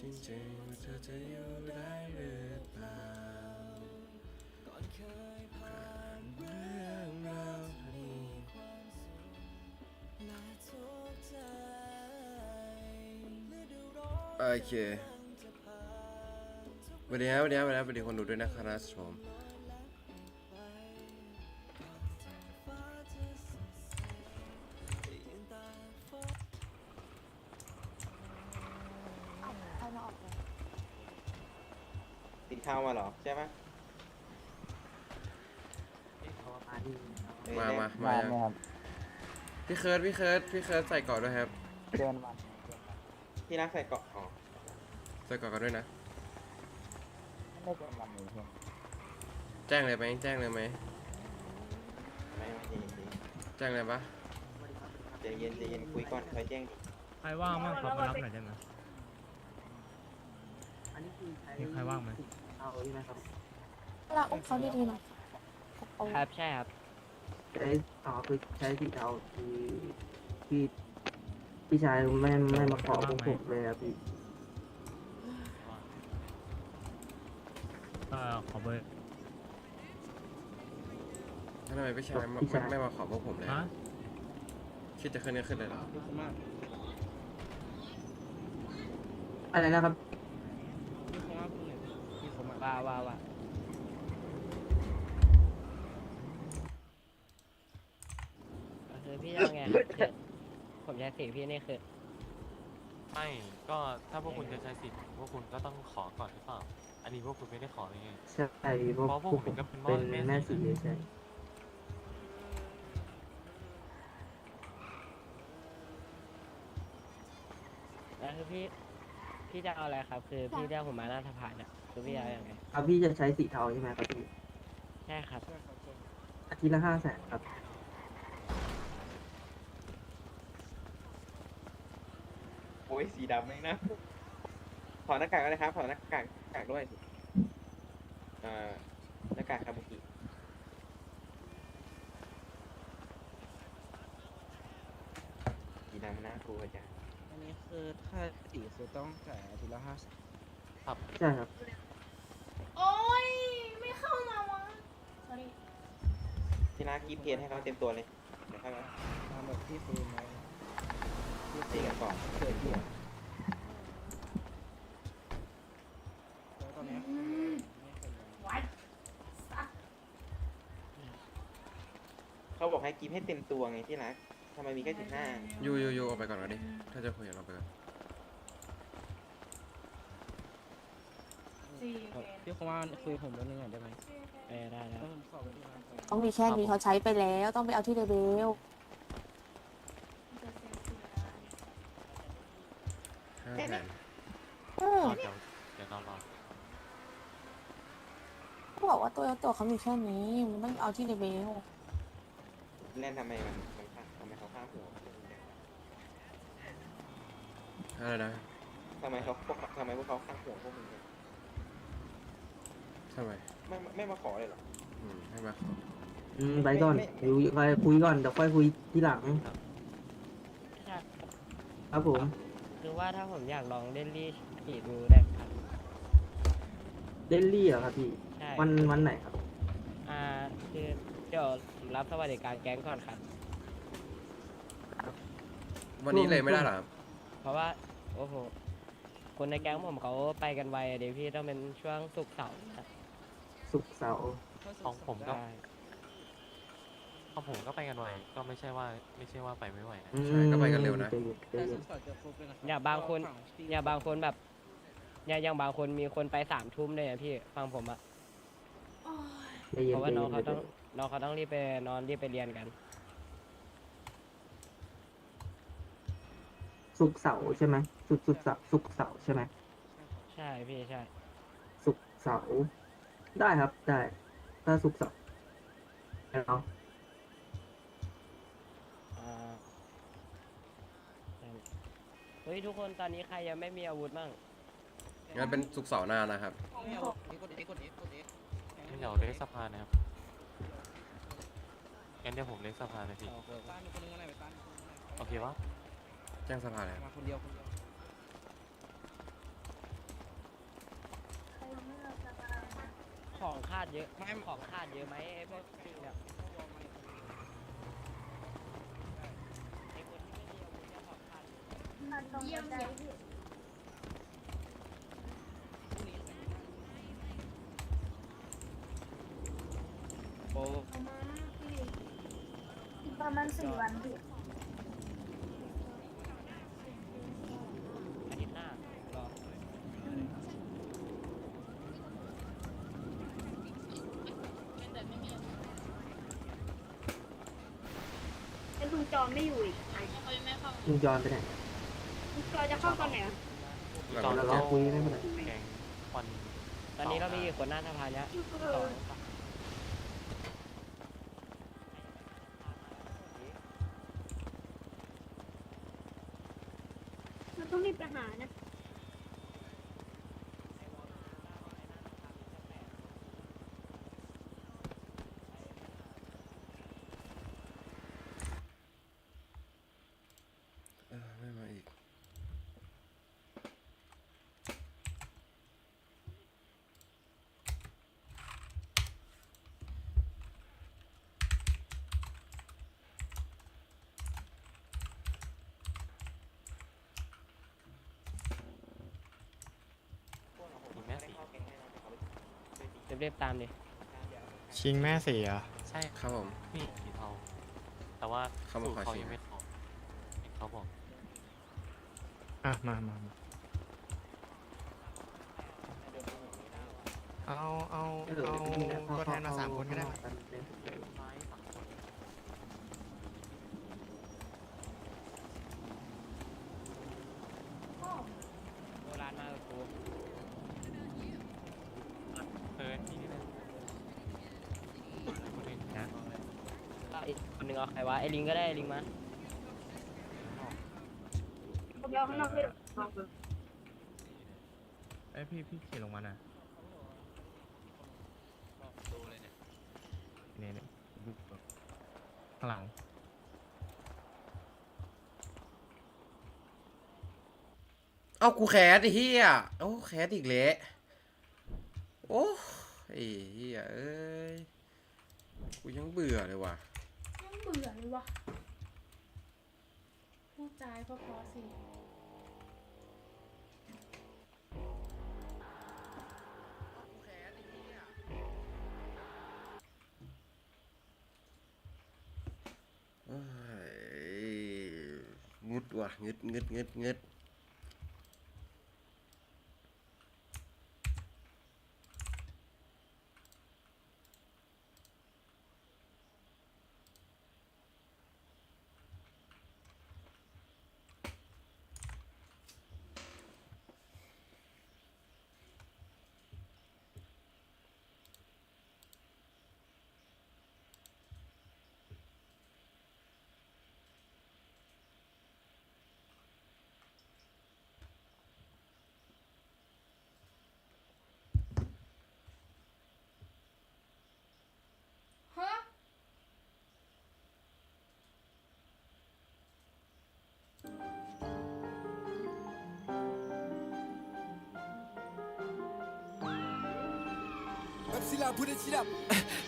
จริงๆว่าเธอจะอยู่ได้หรือเปล่าก่อนเคยผ่านเรื่องราวนี้โอเคสวัสดีครับสวัสดีครับสวัสดีครับสวัสดีคนดูด้วยนะครับผม ติดข้าวมาเหรอใช่ไหมมามามามาไหมครับพี่เคิร์ดพี่เคิร์ดพี่เคิร์ดใส่เกาะด้วยครับ เกินวันที่รักใส่เกาะอ๋อใส่เกาะกันด้วยนะ ไม่เกินวันนี้ใช่ไหมแจ้งเลยไหมแจ้งเลยไหมไม่ไม่ใจเย็นแจ้งเลยปะใจเย็นใจเย็นคุยก่อนค่อยแจ้งดิใครว่างบ้างครับมารับหน่อยได้ไหมมีใครว่างไหม เราอุ้มเขาดีๆหน่อยเอาครับใช่ครับใช้อ๋อคือใช้สีเทาคือพี่พี่ชายไม่ไม่มาขอพวกผมเลยครับพี่เอ่อขอเบอร์ทำไมพี่ชายไม่ไม่ไม่มาขอพวกผมเลยฮะคิดจะขึ้นก็ขึ้นเลยเหรออะไรนะครับ ว่าว่าว่าก็คือพี่ยังไงครับคือผมใช้สีพี่นี่คือ ไม่ก็ถ้าพวกคุณจะใช้สิทธิ์พวกคุณก็ต้องขอก่อนหรือเปล่า อันนี้พวกคุณไม่ได้ขอเลยไง ใช่พวกเพราะพวกพวกผผมมก็เป็นเป็นแม่แม่สีสีใช่แล้วคือพี่ พี่จะเอาอะไรครับ คือพี่เรียกผมมาหน้าสภาเนี่ย คือพี่เอาอย่างไงครับพี่จะใช้สีเทาใช่ไหมครับพี่ใช่ครับ อาทิตย์ละห้าแสนครับโอ้ยสีดำเองนะถอดหน้ากากก็ได้ครับถอดหน้ากากกากด้วยอ่าหน้ากากคาบุกิสีดำมันน่ากลัวจังอันนี้คือถ้าสีคือต้องจ่ายอาทีละห้าสิ บ ใช่ครับ โอ้ยไม่เข้ามาวะ sorry ที่รักกีบเพจให้เขาเต็มตัวเลย เดี๋ยวค่อยมาทำแบบที่ฟูลไว้ที่ตีกันก่อนเกิดเหตุแล้วตอนเนี้ยไม่เคยเลย what เขาบอกให้กีบให้เต็มตัวไงที่รักทำไมมีแค่สิบห้ายูยูยูออกไปก่อนก็ดิ ถ้าจะคุยกับเราไปก่อน พี่คงว่าคุยผมเรื่องนึงหน่อยได้ไหมเออได้ได้แล้วผมขอไปที่ร้านก่อนต้องมีแค่นี้เขาใช้ไปแล้วต้องไปเอาที่เดเบลห้าแสนอืมเดี๋ยวเดี๋ยวรอรอเขาบอกว่าตัวตัวเขามีแค่นี้มันต้องเอาที่เดเบลเล่นทำไมมันมันฆ่าทำไมเขาฆ่าหัวอะไรนะทำไมเขาพวกทำไมพวกเขาฆ่าหัวพวกมึงเนี่ยทำไมไม่ไม่ไม่มาขอเลยเหรออืมให้มาขออืมไปก่อนอยู่ไปคุยก่อนเดี๋ยวค่อยคุยที่หลังใช่ครับผมคือว่าถ้าผมอยากลองเล่นลี่สีดูได้ครับเล่นลี่เหรอครับพี่ ใช่วันวันไหนครับ อ่าคือเดี๋ยวผมรับสวัสดิการแก๊งก่อนครับ วันนี้เลยไม่ได้เหรอครับเพราะว่าโอ้โหคนในแก๊งผมเขาไปกันไวอะเดี๋ยวพี่ต้องเป็นช่วงศุกร์เสาร์นะ ศุกร์เสาร์ของผมก็ใช่ของผมก็ไปกันไวก็ไม่ใช่ว่าไม่ใช่ว่าไปไม่ไหวนะอืมใช่ก็ไปกันเร็วนะ ใจย็ใจแต่เย็สุนดสอดจะฟูลเป็นอะอย่าบางคน ฝั่พี่อย่าบางคนแบบอย่าอย่างบางคนมีคนไปสามทุ่มเลยอะพี่ฟังผมอะใจเย็เพนราะใจว่าน้องเย็นเขาต้องน้องเขาต้องรีบไปนอนรีบไปเรียนกัน ศุกร์เสาร์ใช่ไหมศุกร์ศุกร์เสาร์ศุกร์เสาร์ใช่ไหมใช่พี่ใช่ศุกร์เสาร์ ได้ครับได้ ถ้าศุกร์เสาร์เอาอ่าเฮ้ยทุกคนตอนนี้ใครยังไม่มีอาวุธบ้างงั้นเป็นสุกร์เสาร์หน้านะครับไม่เอานี่กดเอ็กกดเอ็กกดเอ็กงั้นเดี๋ยวเล็กสภานะครับ งั้นเดี๋ยวผมเล็กสภานะพี่ต้านมีคนนึงอะไรไปต้านมีคนนึงอะไรโอเควะแจ้งสภาเลยครับ มาคนเดียวคนเดียว ขาดเยอะของขาดเยอะไหมไอ้พวกสิ่งเนี่ยไอ้คนที่ไม่มีอาวุธเนี่ยของขาดเยอะเยี่ยมเยี่ยมโอ้เอามาพี่อีกประมาณสี่วันพี่ อาทิตย์หน้ารอ แล้วลุงจอม ไม่อยู่อีกลุงจอนไปไหนลุงจอมจะเข้าตอนไหนอะจอเรารอคุยไม่เป็นไรแกงวันตอนนี้เรามีกี่คนหน้าสภาเนี่ยสอง มันต้องรีบไปหานะ เออไม่มาอีก อีกแม่สี เรียบๆตามดิชิงแม่เสียใช่ครับผมพี่สีเทาแต่ว่าเขามาสูตรขอเขาชิงยังไม่ขอเห็นเขาบอกอะมามามาเอาเอาเออเอาพี่นะตัวแทนมาสามคนก็ได้ เข้าเล่นเลย ไม้สามคน โบราณมากเลยกู เออนี่นี่นะคนอื่น นะ อีกคนหนึ่งเอาใครวะไอ้ ลิงก็ได้ไอ้ลิงมาผมเอาข้างนอกเลยเอ้ยพี่พี่ขี่ลงมาน่ะเนี่ยเนี่ยบุกข้างหลังเอ้ากูแคสไอ้เหี้ยโอ้แคสอีกแล้วโอ้ไอ้เหี้ยเอ้ย กูยังเบื่อเลยว่ะยัง เบื่อเลยวะพูดจายพอๆสิงึดว่ะงึดงึดงึดงึด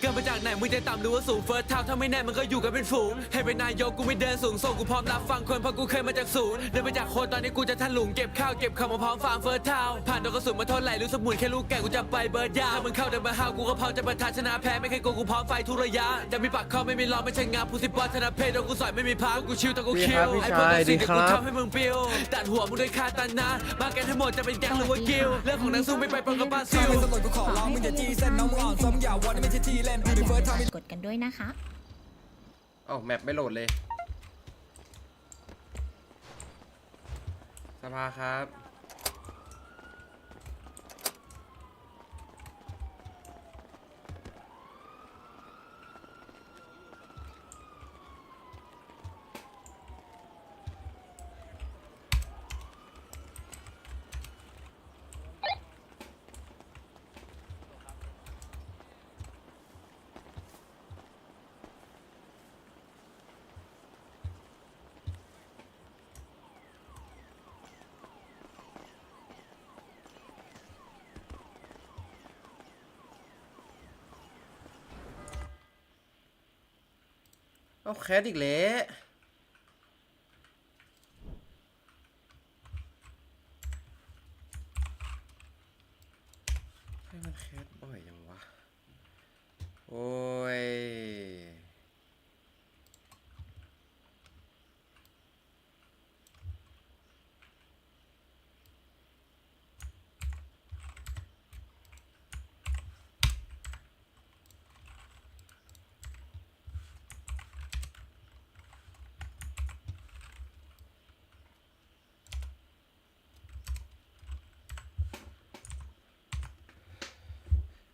เกิดมาจากไหนมึงจะต่ำหรือว่าสูงเฟิร์สทาวถ้าไม่แน่มันก็อยู่กันเป็นฝูง ให้เป็นนายกกูไม่เดินสูงส่งกูพร้อมรับฟังคนเพราะกูเคยมาจากศูนย์เดินมาจากโคนตอนนี้กูจะทันหลุงเก็บข้าวเก็บข้าวมาพร้อมฟาร์มเฟิร์สทาวผ่านโดนกระสุนมาเท่าไหร่รู้สมุนแค่ลูกแก่กูจะไปเบิร์ดยาวถ้ามึงเข้าเดินมาหากูก็พร้อมจะประทานชนะแพ้ไม่เคยโกงกูพร้อมไฟทุกระยะจะมีปากคอไม่มีล้อไม่ใช่งาผู้สิบวัฒนเพศโดนกูสอยไม่มีพักกูชิวแต่กูคิวไอ้พวกนั้นสิ่งที่กูทำให้มึงปิวตัดหัวมึงด้วยคาตานะมากันทั้งหมดจะเป็นแก๊งหรือว่ากิลเรื่องของนางสู้ไม่ไปปนกับบาซิลกน้องมึงอนซ้มย่าวอนนี่ไม่ใช่ที่เล่น beauty first time กดกันด้วยนะคะ เอ้าแมปไม่โหลดเลย สภาครับ เอาแคสอีกแล้วให้มันแคสบ่อยยังวะ โอ้ย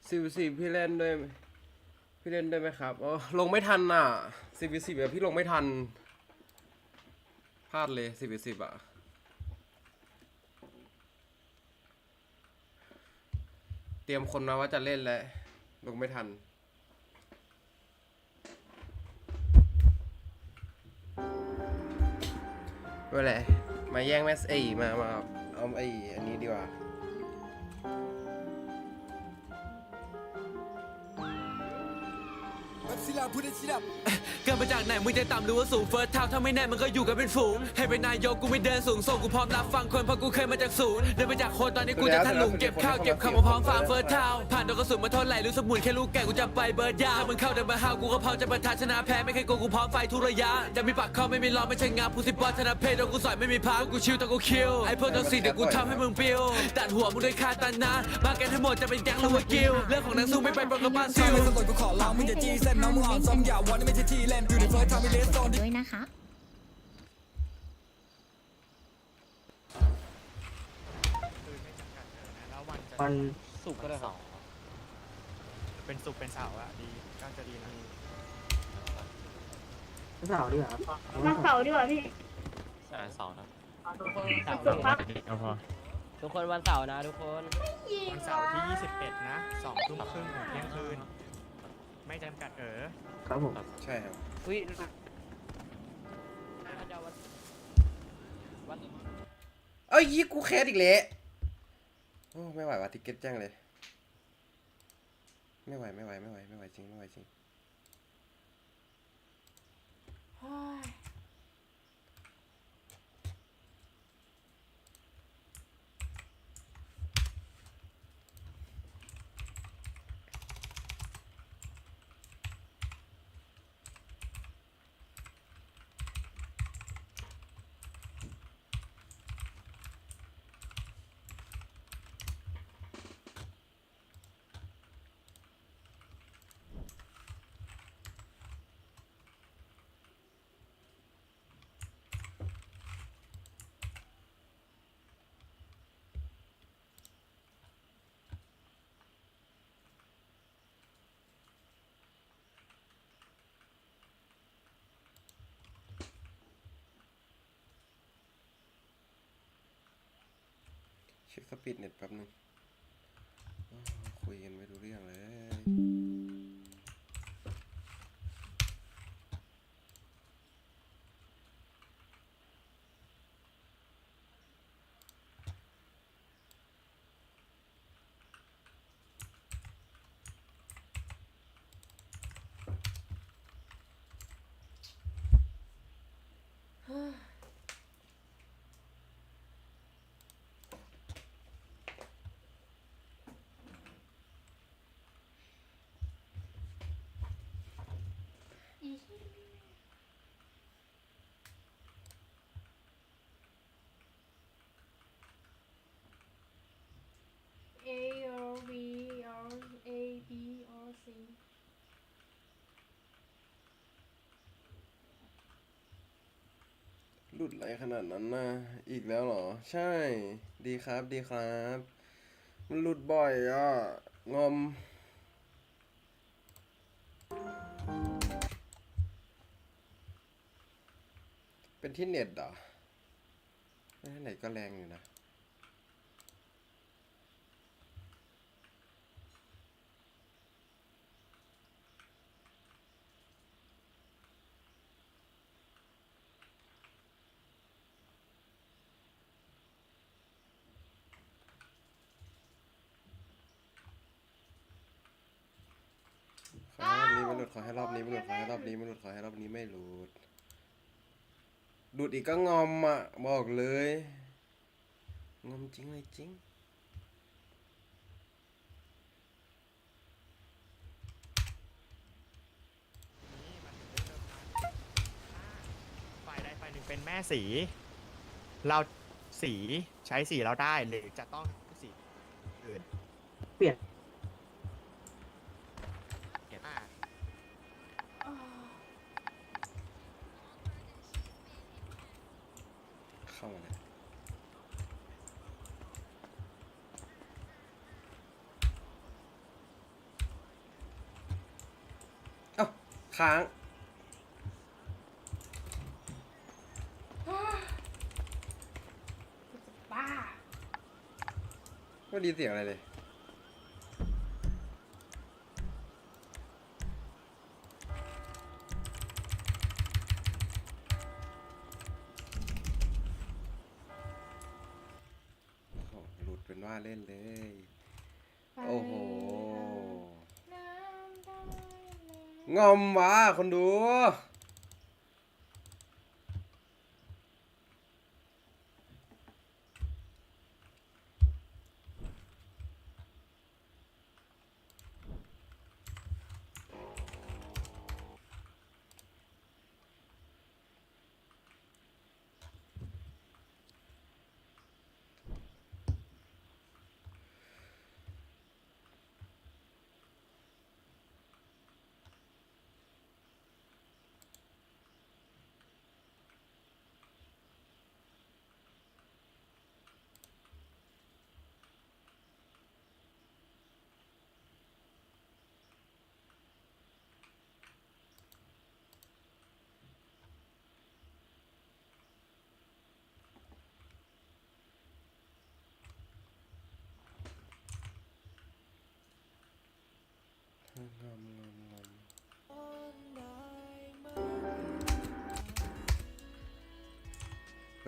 สิบสิบพี่เล่นด้วยพี่เล่นด้วยไหมครับอ๋อลงไม่ทันอะสิบสิบอะพี่ลงไม่ทันพลาดเลยสิบสิบอะเตรียมคนมาว่าจะเล่นแล้วลงไม่ทันไม่เป็นไรมาแย่งแมสเอมามาเอาไออันนี้ดีกว่า เกิดมาจากไหนมึงจะต่ำหรือว่าสูงเฟิร์สเท้าถ้าไม่แน่มันก็อยู่กันเป็นฝูง ให้เป็นนายกกูไม่เดินสูงส่งกูพร้อมรับฟังคนเพราะกูเคยมาจากศูนย์เดินมาจากคนตอนนี้กูจะทันหลุเก็บข้าวเก็บคำมาพร้อมฟังเฟิร์สเท้าผ่านโดนกระสุนมาท่าไหร่รู้สมุนแค่ลูกแก่กูจะไปเบิร์ดยาถ้ามึงเข้าเดินมาห้าวกูก็พร้อมจะประทะชนะแพ้ไม่เคยโกงกูพร้อมไฟทุกระยะจะมีปากคอไม่มีล้อไม่ใช่งาผู้สิบวัฒนะเพศโดนกูสอยไม่มีพักกูชิวแต่กูคิวไอ้พวกตัวสี่เดี๋ยวกูทำให้มึงปิวตัดหัวมึงด้วยคาตานะมากันทั้งหมดจะเป็นแก๊งหรือว่ากิลเรื่องของนางสู้ไม่ไปปรกับบ้านซิลด้วยนะคะแล้ววันจะวันสุกก็ได้ครับเป็นสุกเป็นเสาร์อะดีก็จะดีนะเสาร์ดีกว่าครับวันเสาร์ดีกว่าพี่ใช่เสาร์นะเสาร์สุกครับเอาพอทุกคนวันเสาร์นะทุกคนวันเสาร์ที่ 21 นะ2ทุ่มครึ่งถึงเที่ยงคืน ไม่จำกัดเออครับผมใช่ครับอุ้ยน่าจะวันวันเอ้ยยี่กูแคสอีกแล้วโอ้ไม่ไหวว่ะติเก็ตแจ้งเลย ไม่ไหวไม่ไหวไม่ไหวไม่ไหวจริงไม่ไหวจริง ช็คสปีดเน็ตแป๊บนึงคุยกันไม่รู้เรื่องเลย ดอะไรขนาดนั้นนะอีกแล้วเหรอ ใช่ ดีครับดีครับ มันหลุดบ่อยอะ งอม เป็นที่เน็ตเหรอไหนก็แรงอยู่นะครับนี่มันหลุด ดข อให้รอบนี้ไม่หลุดขอให้รอบนี้ไม่หลุดขอให้รอบนี้ไม่หลุดหลุดอีกก็งอมอะบอกเลยงอมจริงเลยจริงฝ่ายใดฝ่ายหนึ่งเป็นแม่สี เราสีใช้สีเราได้หรือจะต้องสีอื่นเปลี่ยน เข้ามาเลยเอ้าค้าง บ้า ไม่ไดีเสียงอะไรเลย คนดู งอมงอมงอม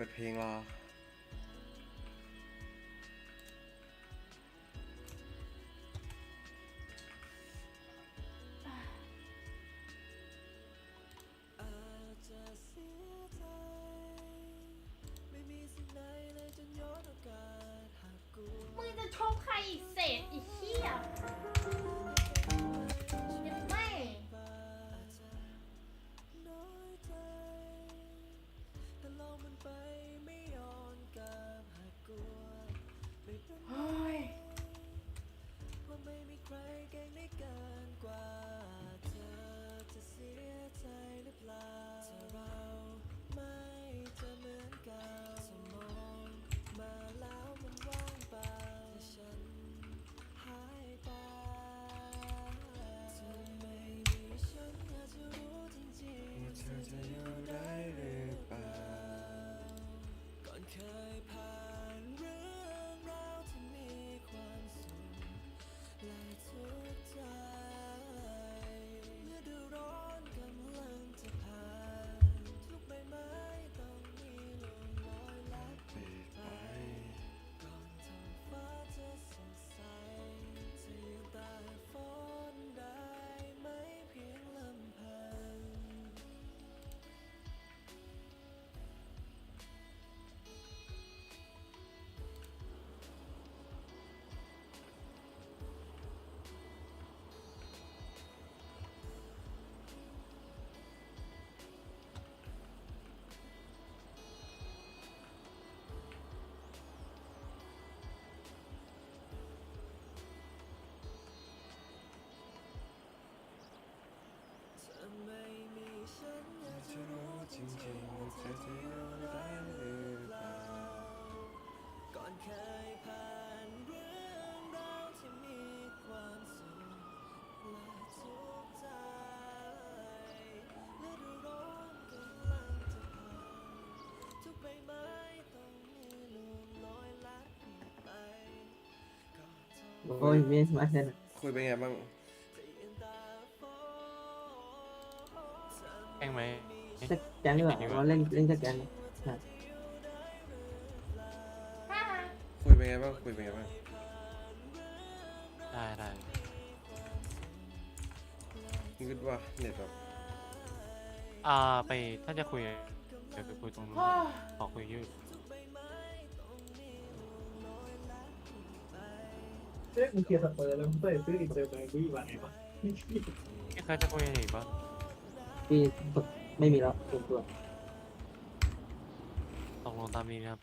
เปิดเพลงรอ จริงๆว่าเธอจะอยู่ได้หรือเปล่าก่อนเคยผ่านเรื่องราวที่มีความสุขและทุกข์ใจฤดูร้อนกำลังจะผ่านทุกใบไม้ต้องมีลมลอยลัดเปลี่ยนไปก่อนท้องโอ้ยไม่สมาร์ทเลยคุยเป็นไงบ้าง แกล้งไหม สักแกนดีกว่าเราเล่นเล่นสักแกนใช่ฮ่าคุยเป็นไงบ้างคุยเป็นไงบ้างได้ได้งึดว่าเน็ตแบบอ่าไปถ้าจะคุยเดี๋ยวไปคุยตรงนู้นขอคุยอยืดเอ๊ะมึงเคลียร์สเปอร์แล้วมึงเปิดซื้ออินเตอร์แบงกี้มาไงวะพี่เคยจะคุยอะไรอีกบ้างพี่ ไม่มีแล้วตัวตัวตกลงตามนี้นะครับ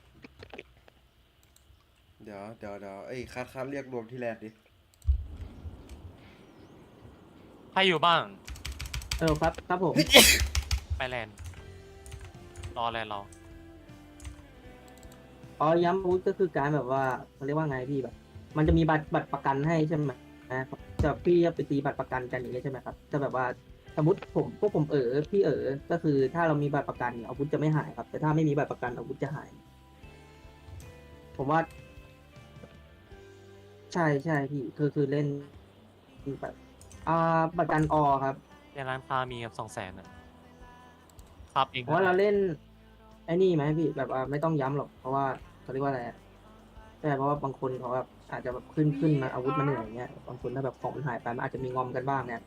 เดี๋ยวเดี๋ยวเดี๋ยวเอ้ยคัดคัดเรียกรวมที่แรกดิ ใครอยู่บ้าง เออครับครับผมไปแลนด์รอแลนด์เรา อ๋อย้ำอาวุธก็คือการแบบว่าเขาเรียกว่าไงพี่แบบ มันจะมีบัตรบัตรประกันให้ใช่ไหมนะครับจะพี่จะไปตีบัตรประกันกันอย่างเงี้ยใช่ไหมครับจะแบบว่า สมมติผมพวกผมเออพี่เออก็คือถ้าเรามีบัตรประกันเนี่ยอาวุธจะไม่หายครับ แต่ถ้าไม่มีบัตรประกันอาวุธจะหาย ผมว่า ใช่ใช่พี่คือคือเล่นแบบอ่าประกันออครับในร้านค้ามีกับสองแสนอะครับเองเพราะว่าเราเล่นไอ้นี่ไหมพี่แบบว่าไม่ต้องย้ำหรอกเพราะว่าเขาเรียกว่าอะไรอะใช่เพราะว่าบางคนเขาแบบอาจจะแบบขึ้นขึ้นมาอาวุธมาเหนื่อยอย่างเงี้ยบางคนถ้าแบบของมันหายไปมันอาจจะมีงอมกันบ้างเนี่ย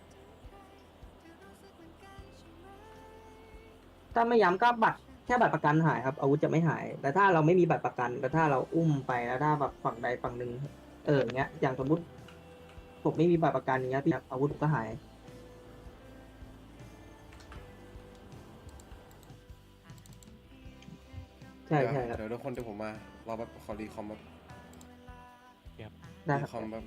ถ้าไม่ย้ำก็บัตรแค่บัตรประกันหายครับอาวุธจะไม่หาย แต่ถ้าเราไม่มีบัตรประกันแต่ถ้าเราอุ้มไปแล้วถ้าแบบฝั่งใดฝั่งหนึ่งเอออย่างเงี้ยอย่างสมมติผมไม่มีบัตรประกันอย่างเงี้ยพี่อาวุธก็หาย ใช่ใช่ครับเดี๋ยวทุกคนเดี๋ยวผมมาเราแบบขอรีคอมแบบได้รีคอมแบบ